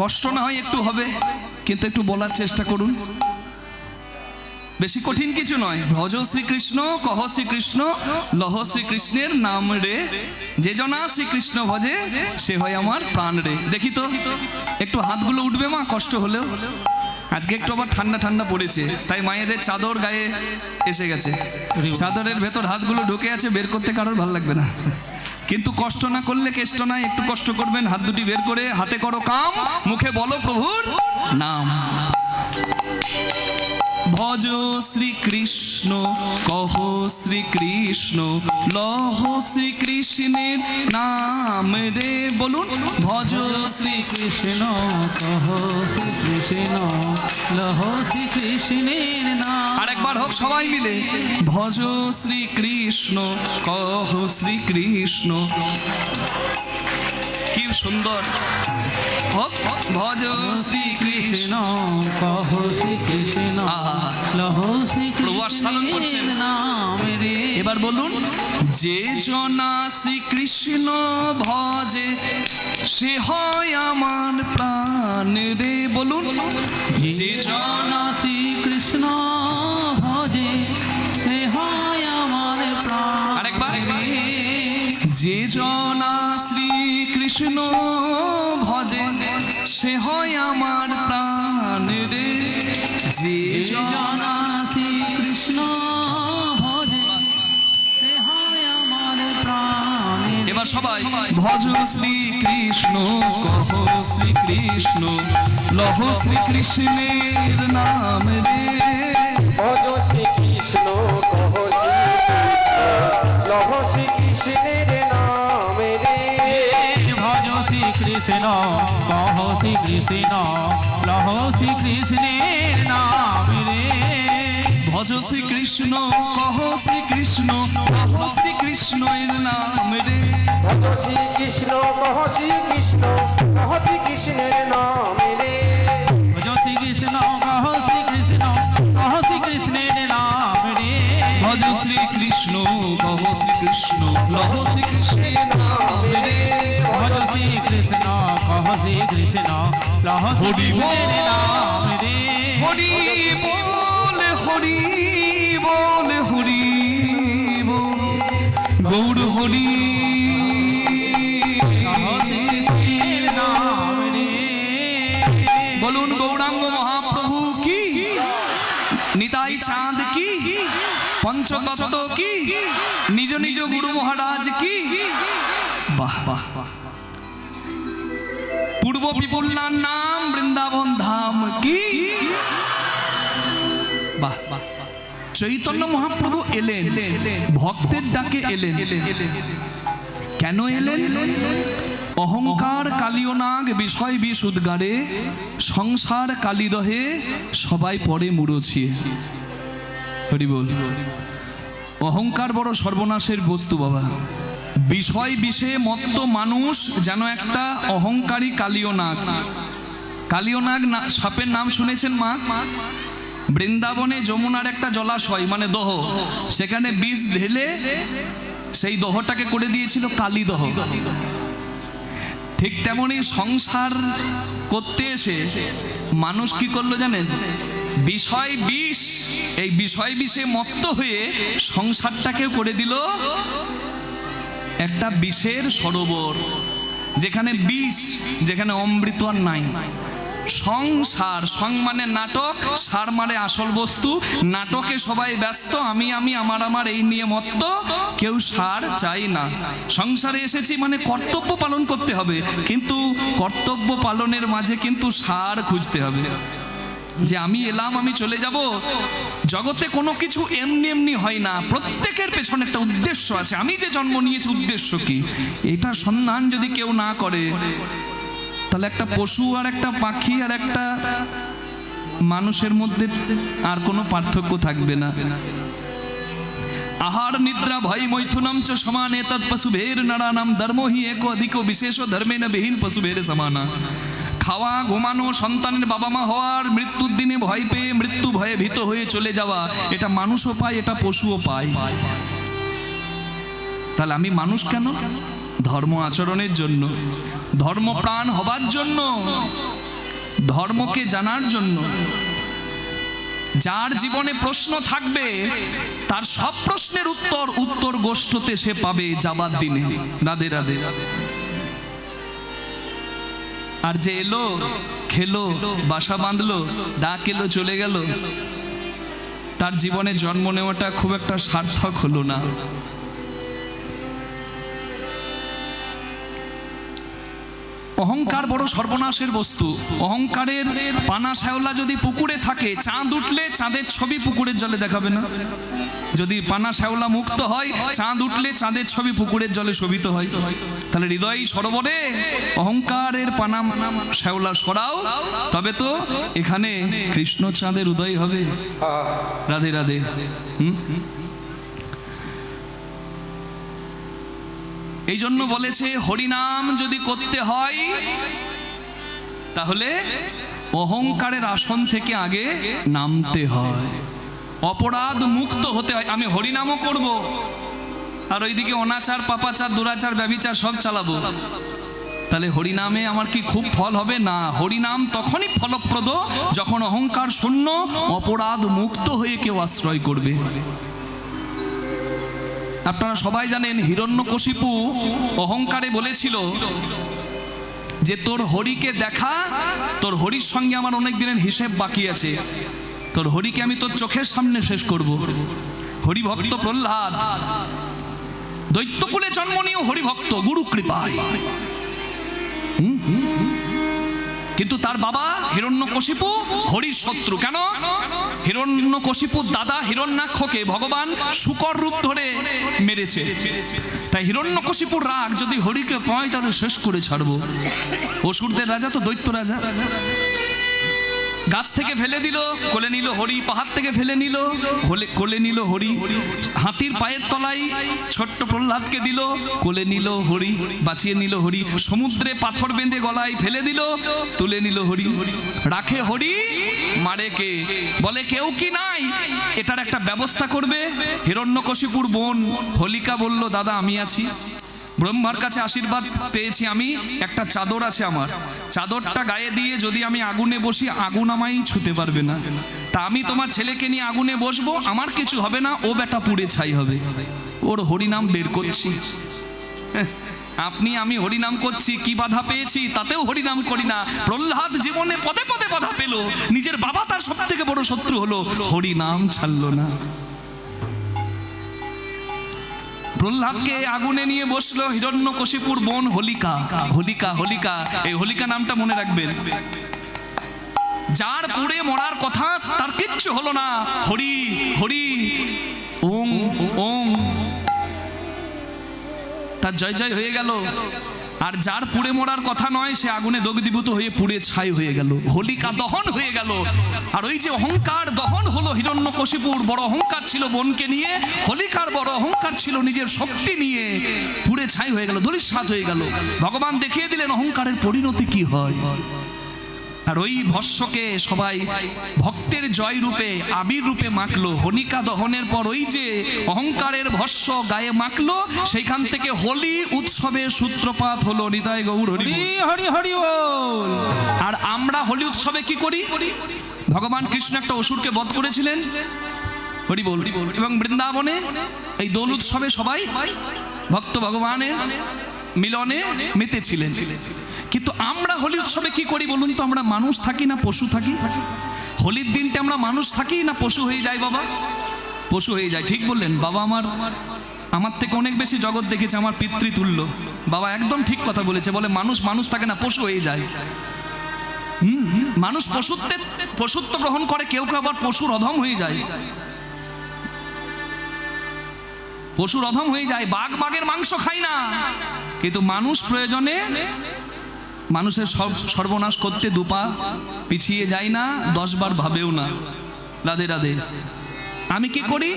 কষ্ট না হয় একটু হবে, কিন্তু একটু বলার চেষ্টা করুন। বেশি কঠিন কিছু নয়। ভজ শ্রীকৃষ্ণ, কহ শ্রীকৃষ্ণ, লহ শ্রীকৃষ্ণের নাম রে। যে জনা শ্রীকৃষ্ণ ভজে, সে হয় আমার প্রাণ রে। দেখি তো, একটু হাতগুলো উঠবে মা, কষ্ট হলেও। আজকে একটু আবার ঠান্ডা ঠান্ডা পড়েছে, তাই মায়েদের চাদর গায়ে এসে গেছে। চাদরের ভেতর হাতগুলো ঢুকে আছে, বের করতে কারোর ভালো লাগবে না। কিন্তু কষ্ট না করলে কেষ্ট নাই। একটু কষ্ট করবেন, হাত দুটি বের করে, হাতে করো কাম, মুখে বলো প্রভুর নাম। ভজ শ্রীকৃষ্ণ কহ শ্রীকৃষ্ণ লহ শ্রীকৃষ্ণের নাম রে বলুন ভজ শ্রী কৃষ্ণ কহ শ্রীকৃষ্ণ লহ শ্রীকৃষ্ণের নাম। আরেকবার হোক সবাই মিলে। ভজ শ্রীকৃষ্ণ কহ শ্রীকৃষ্ণ। কি সুন্দর ভজ শ্রীকৃষ্ণ কৃষ্ণ কহ শ্রীকৃষ্ণ আহা। লহ প্রভু আস্বাদন করছেন। এবার বলুন যে জনা শ্রীকৃষ্ণ ভজে সে হয় আমার প্রাণ রে বলুন যে জন শ্রীকৃষ্ণ ভজে সে হয় আমার প্রাণ রে। যে জন জানা শ্রীকৃষ্ণ ভজে সে হয় আমার প্রাণের এবার সবাই। ভজ শ্রীকৃষ্ণ কহ শ্রীকৃষ্ণ লহ শ্রী কৃষ্ণের নাম রে। ভজ শ্রীকৃষ্ণ শ্রীকৃষ্ণ কহ শ্রীকৃষ্ণ লহ শ্রীকৃষ্ণের নাম রে। ভজ শ্রীকৃষ্ণ কহ শ্রী শ্রীকৃষ্ণ লহ শ্রীকৃষ্ণের নাম রে। ভজ শ্রীকৃষ্ণ কহ শ্রীকৃষ্ণ লহ শ্রীকৃষ্ণের নাম রে। ভজ শ্রীকৃষ্ণ কহ শ্রীকৃষ্ণ কহ শ্রীকৃষ্ণের নাম রে। ভজ শ্রীকৃষ্ণ কহ শ্রী শ্রীকৃষ্ণ লহ শ্রীকৃষ্ণের নাম রে। ভজ শ্রীকৃষ্ণ কহ শ্রীকৃষ্ণ লহ রে হরি বল হরি বল হরি বল। গৌর হরি চৈতন্য মহাপ্রভু এলেন। ভক্তের ডাকে এলেন। কেন এলেন? অহংকার কালীয় নাগ, বিষয় বিষ উদ্গারে সংসার কালিদহে, সবাই পরে মুড়োছিয়ে হরি বল অহংকার বড় সর্বনাশের বস্তু বাবা। বিষয় বিষে মত্ত মানুষ যেন একটা অহংকারী কালীয় নাগ। কালীয় নাগ না- সাপের নাম শুনেছেন মা? বৃন্দাবনে যমুনার একটা জলাশয় মানে দহ। সেখানে বিষ ঢেলে সেই দহটাকে করে দিয়েছিল কালীদহ ঠিক তেমনি সংসার করতে এসে মানুষ কি করল জানেন? বিষয় বিষ, এই বিষয় বিষে মত্ত হয়ে সংসারটাকে করে দিল একটা বিষের সরোবর, যেখানে বিষ, যেখানে অমৃত আর নাই। সংসার সং মানে নাটক সার মানে আসল বস্তু। নাটকে সবাই ব্যস্ত, আমি আমি, আমার আমার, এই নিয়ে মত্ত। কেউ সার চাই না। সংসারে এসেছি মানে কর্তব্য পালন করতে হবে। কিন্তু কর্তব্য পালনের মাঝে কিন্তু সার খুঁজতে হবে। যে আমি এলাম, আমি চলে যাব। জগতে কোনো কিছু এমনি এমনি হয় না। প্রত্যেকের পেছনে একটা উদ্দেশ্য আছে। আমি যে জন্ম নিয়েছি, উদ্দেশ্য কি? এটা সন্ধান যদি কেউ না করে তাহলে একটা পশু আর একটা পাখি আর একটা মানুষের মধ্যে আর কোনো পার্থক্য থাকবে না। আহার, নিদ্রা, ভয়, মৈথুনম চ সমানে তৎ পশুভের নারানাম ধর্ম হি এক অধিক বিশেষ ধর্মে না বিহীন পশুভের সমানা। খাওয়া, ঘুমানো, সন্তানের বাবা মা হওয়ার, মৃত্যুর দিনে ভয় পেয়ে মৃত্যু ভয়ে ভীত হয়ে চলে যাওয়া, এটা মানুষও পায়, এটা পশুও পায়। তাহলে আমি মানুষ কেন? ধর্ম আচরণের জন্য ধর্মপ্রাণ হবার জন্য, ধর্মকে জানার জন্য। যার জীবনে প্রশ্ন থাকবে, তার সব প্রশ্নের উত্তর উত্তর গোষ্ঠতে সে পাবে যাবার দিনে। রাধে রাধে। আর যে এলো, খেলো, বাসা বাঁধলো, ডাক এলো, চলে গেল, তার জীবনে জন্ম নেওয়াটা খুব একটা সার্থক হলো না। অহংকার বড় সর্বনাশের বস্তু। অহংকারের পানা শ্যাওলা যদি পুকুরে থাকে, চাঁদ উঠলে চাঁদের ছবি পুকুরের জলে দেখাবে না? যদি পানা শ্যাওলা মুক্ত হয়, চাঁদ উঠলে চাঁদের ছবি পুকুরের জলে শোভিত হয়। তাহলে হৃদয় সরোবরে অহংকারের পানা শ্যাওলা সরাও। তবে তো এখানে কৃষ্ণ চাঁদের উদয় হবে। রাধে রাধে। হুম? এই জন্য বলেছে, হরিনাম যদি করতে হয়, তাহলে অহংকারের আসন থেকে আগে নামতে হয়। অপরাধ মুক্ত হতে হয়। আমি হরিনামও করব। আর ওইদিকে অনাচার, পাপাচার, দুরাচার, ব্যবিচার সব চালাবো। তাহলে হরিনামে আমার কি খুব ফল হবে? না, হরিনাম তখনই ফলপ্রদ যখন অহংকার শূন্য, অপরাধ মুক্ত হয়ে কেউ আশ্রয় করবে। আপনারা সবাই জানেন হিরণ্যকশিপু অহংকারে বলেছিল যে তোর হরিকে দেখা তোর হরির সঙ্গে আমার অনেক দিনের হিসেব বাকি আছে। তোর হরিকে আমি তোর চোখের সামনে শেষ করব। হরিভক্ত প্রহ্লাদ দৈত্যকুলে জন্ম নিয়েও হরিভক্ত গুরু কৃপায় হুম, হুম। কিন্তু তার বাবা হিরণ্যকশিপু, হরির শত্রু। কেন? হিরণ্যকশিপুর দাদা হিরণ্যাক্ষকে ভগবান শুকর রূপ ধরে মেরেছে। তাই হিরণ্যকশিপুর রাগ যদি হরিকে পায় তাহলে শেষ করে ছাড়বো। অসুরদের রাজা তো দৈত্য রাজা। গাছ থেকে ফেলে দিল, কোলে নিল হরি, পাহাড় থেকে ফেলে নিল, কোলে নিল হরি, হাতির পায়ের তলায় ছোট্ট প্রহ্লাদকে দিল, কোলে নিল হরি, বাঁচিয়ে নিল হরি, সমুদ্রে পাথর বেঁধে গলায় ফেলে দিল, তুলে নিল হরি, রাখে হরি, মারে কে? বলে কেউ কি নাই? এটার একটা ব্যবস্থা করবে। হিরণ্যকশিপুর বোন হোলিকা বলল, দাদা, আমি আছি। ব্রহ্মার কাছে আশীর্বাদ পেয়েছি আমি। একটা চাদর আছে আমার। চাদরটা গায়ে দিয়ে যদি আমি আগুনে বসি আগুন আমায় ছুতে পারবে না। তা আমি তোমার ছেলেকে নিয়ে আগুনে বসবো আমার কিছু হবে না ও বেটা পুড়ে ছাই হবে। ওর হরিনাম বের করছি। হ্যাঁ, আপনি আমি হরিনাম করছি কি বাধা পেয়েছি? তাতেও হরিনাম করি না। প্রহ্লাদ জীবনে পদে পদে বাধা পেল। নিজের বাবা তার সব থেকে বড় শত্রু হলো। হরিনাম ছাড়লো না। প্রহ্লাদকে আগুনে নিয়ে বসল হিরণ্যকশিপুর বোন হোলিকা। হোলিকা হোলিকা, এই হোলিকা নামটা মনে রাখবেন। যার পুড়ে মরার কথা তার কিচ্ছু হলো না। হরি হরি ওং ওং তার জয় জয় হয়ে গেল। আর যার পুড়ে মরার কথা নয়, সে আগুনে দগ্ধীভূত হয়ে পুড়ে ছাই হয়ে গেল। হোলিকা দহন হয়ে গেল। আর ওই যে অহংকার দহন হলো হিরণ্যকশিপুর, বড় অহংকার ছিল বোনকে নিয়ে, হোলিকার বড় অহংকার ছিল নিজের শক্তি নিয়ে পুড়ে ছাই হয়ে গেল দলিস হয়ে গেল। ভগবান দেখিয়ে দিলেন, অহংকারের পরিণতি কি হয়? আর ওই ভস্যকে সবাই ভক্তের জয় রূপে আবির রূপে মাখলো। হনিকা দহনের পর ওই যে অহংকারের ভস্য গায়ে মাখলো সেইখান থেকে হোলি উৎসবে সূত্রপাত হলো। নিতাই গৌর হরি হরি হরি হরি আর আমরা হোলি উৎসবে কি করি? ভগবান কৃষ্ণ একটা অসুরকে বধ করেছিলেন। হরি বল। এবং বৃন্দাবনে এই দোল উৎসবে সবাই ভক্ত ভগবানের মিলনে মেতেছিলেন কিন্তু আমরা হোলি উৎসবে কি করি বলুন তো? আমরা মানুষ থাকি না পশু থাকি। হোলির দিনটা আমরা মানুষ থাকি না পশু হয়ে যাই বাবা? পশু হয়ে যায় ঠিক বললেন। বাবা আমার আমার থেকে অনেক বেশি জগৎ দেখেছে আমার পিতৃতুল্য। বাবা একদম ঠিক কথা বলেছে বলে মানুষ মানুষ থাকে না পশু হয়ে যায়। হুম, মানুষ পশুত্বে পশুত্ব গ্রহণ করে কেউ কেউ আবার পশুর অধম হয়ে যায়। পশুর অধম হয়ে যায়, বাঘ বাঘের মাংস খায় না। কিন্তু মানুষ প্রয়োজনে মানুষের সব সর্বনাশ করতে দুপা পিছিয়ে যায় না দশবার ভাবেও না। রাধে রাধে। আমি কি করি?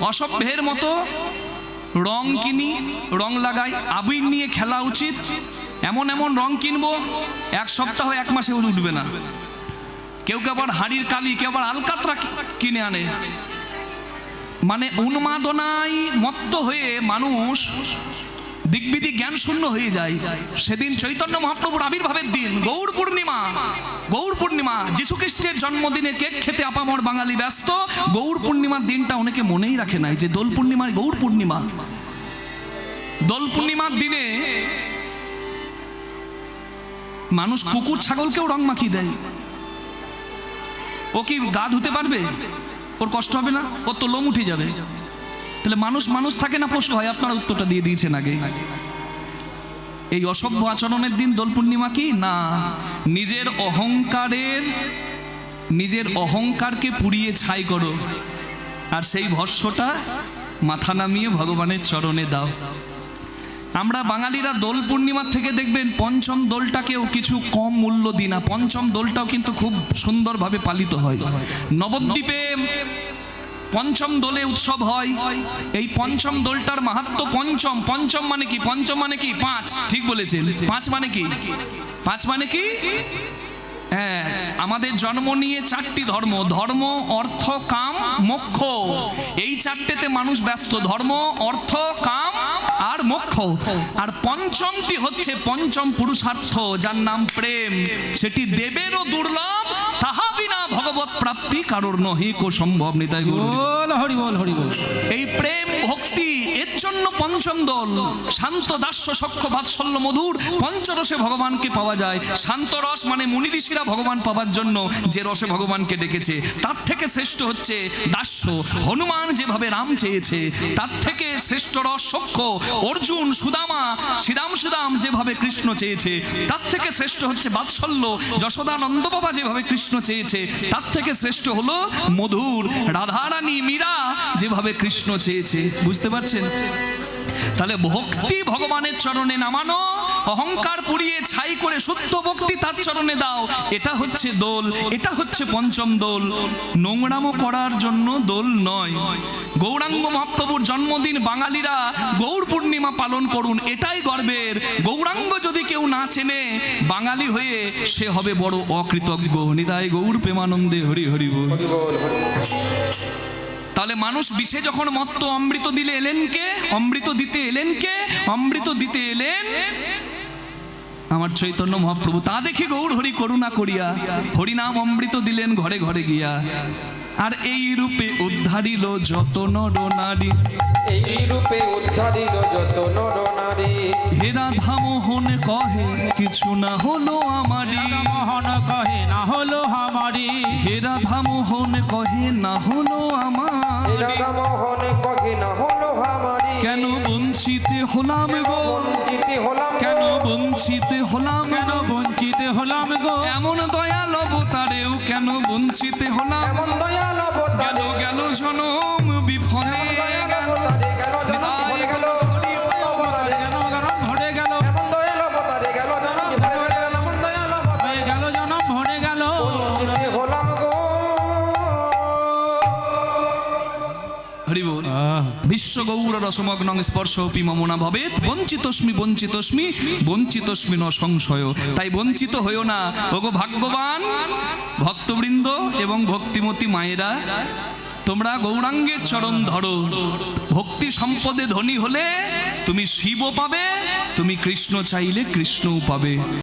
অসভ্যের মতো রং কিনি, রং লাগাই, আবির নিয়ে খেলা উচিত। এমন এমন রং কিনবো, এক সপ্তাহ, এক মাসে উঠবে না। কেউ কেউ আবার হাড়ির কালি, কেউ আবার আলকাতরা কিনে আনে। মানে উন্মাদনায় মত্ত হয়ে মানুষ দিগ্বিদিক জ্ঞান শূন্য হয়ে যায়। সেদিন চৈতন্য মহাপ্রভুর আবির্ভাবের দিন, গৌর পূর্ণিমা গৌর পূর্ণিমা যীশু খ্রিস্টের জন্মদিনে কেক খেতে আপামর বাঙালি ব্যস্ত। গৌর পূর্ণিমার দিনটা অনেকে মনেই রাখে নাই যে দোল পূর্ণিমার গৌর পূর্ণিমা। দোল পূর্ণিমার দিনে মানুষ কুকুর, ছাগলকেও রং মাখিয়ে দেয়। ও কি গা ধুতে পারবে? ওর কষ্ট হবে না ওর তো লোম উঠে যাবে। তাহলে মানুষ মানুষ থাকে না প্রশ্ন হয়, আপনারা উত্তরটা দিয়ে দিয়েছেন আগে। এই অসভ্য আচরণের দিন দোল পূর্ণিমা কি? না। নিজের অহংকারের, নিজের অহংকারকে পুড়িয়ে ছাই করো। আর সেই ভস্যটা মাথা নামিয়ে ভগবানের চরণে দাও। আমরা বাঙালিরা দোল পূর্ণিমার থেকে দেখবেন পঞ্চম দোলটাকেও কিছু কম মূল্য দিই না। পঞ্চম দোলটাও কিন্তু খুব সুন্দরভাবে পালিত হয়। নবদ্বীপে পঞ্চম দোলে উৎসব হয়। এই পঞ্চম দোলটার মাহাত্ম পঞ্চম। পঞ্চম মানে কি? পঞ্চম মানে কি? পাঁচ। ঠিক বলেছেন। পাঁচ মানে কি? পাঁচ মানে কি? হ্যাঁ আমাদের জন্ম নিয়ে চারটি ধর্ম। ধর্ম অর্থ কাম মোক্ষ। এই চারটেতে মানুষ ব্যস্ত। ধর্ম অর্থ কাম মোক্ষ আর পঞ্চমটি হচ্ছে পঞ্চম পুরুষার্থ যার নাম প্রেম। সেটি দেবেরও দুর্লভ তাহা বিনা ভগবত প্রাপ্তি কারোর নহে কো সম্ভব নিতাই হরি বল হরি বল। এই প্রেম ভক্তি এর জন্য পঞ্চম দল। শান্ত দাস্য সক্ষ বাৎসল্য মধুর, পঞ্চরসে ভগবানকে পাওয়া যায়। শান্ত রস মানে মুনি ঋষিরা ভগবান পাওয়ার জন্য যে রসে ভগবানকে ডেকেছে, তার থেকে শ্রেষ্ঠ হচ্ছে দাস্য। হনুমান যেভাবে রাম চেয়েছে, তার থেকে শ্রেষ্ঠ রস সক্ষ অর্জুন, সুদামা, শ্রীরাম সুদাম যেভাবে কৃষ্ণ চেয়েছে, তার থেকে শ্রেষ্ঠ হচ্ছে বাৎসল্য। যশোদানন্দ বাবা যেভাবে কৃষ্ণ চেয়েছে, তার থেকে শ্রেষ্ঠ হলো মধুর। রাধারানী মীরা যেভাবে কৃষ্ণ চেয়েছে। বুঝতে পারছেন? তাহলে ভক্তি ভগবানের চরণে নামানো, অহংকার পুড়িয়ে ছাই করে সত্য ভক্তি তার চরণে দাও, এটা হচ্ছে দোল, এটা হচ্ছে পঞ্চম দোল। নোংরামো করার জন্য দোল নয়। গৌরাঙ্গ মহাপ্রভুর জন্মদিন বাঙালিরা গৌর পূর্ণিমা পালন করুন, এটাই গর্বের। গৌরাঙ্গ যদি কেউ না চেনে, বাঙালি হয়ে সে হবে বড় অকৃতজ্ঞ। নিতাই গৌর প্রেমানন্দে হরি হরি বল। তাহলে মানুষ বিষে যখন মত্ত অমৃত দিলে এলেন কে? অমৃত দিতে এলেন কে? অমৃত দিতে এলেন আমার চৈতন্য মহাপ্রভু। তা দেখি গৌর হরি করুণা করিয়া হরিনাম অমৃত দিলেন ঘরে ঘরে গিয়া। আর এই রূপে উদ্ধারিল যত নর নারী। এই রূপে উদ্ধারিল যত নর। নারী হেরা ধামোহন কহে কিছু না হলো আমারই। মোহন কহে না হলো আমারি হেরা ধামোহন কহে না হলো আমার। রাধা মোহন কহে না হলো আমারি কেন বঞ্চিত হলাম গো? বঞ্চিত হলাম কেন বঞ্চিত হলাম কেন বঞ্চিত হলাম গো? এমন দয়াল অবতারেও কেন বঞ্চিত হলাম? এমন দয়াল গেল অবতারে গেল জনম বিফলে। হরি বল আহ, বিশ্ব গৌর রসমগ্ন স্পর্শ অপি মমনা ভবেত বঞ্চিতস্মি বঞ্চিতস্মি বঞ্চিতস্মি ন সংশয়। তাই বঞ্চিত হইও না। ওগো ভাগ্যবান ভক্তবৃন্দ এবং ভক্তিমতী মায়েরা তোমরা গৌরাঙ্গের চরণ ধরো। ভক্তি সম্পদে ধনী হলে তুমি শিবও পাবে তুমি কৃষ্ণ চাইলে কৃষ্ণও পাবে।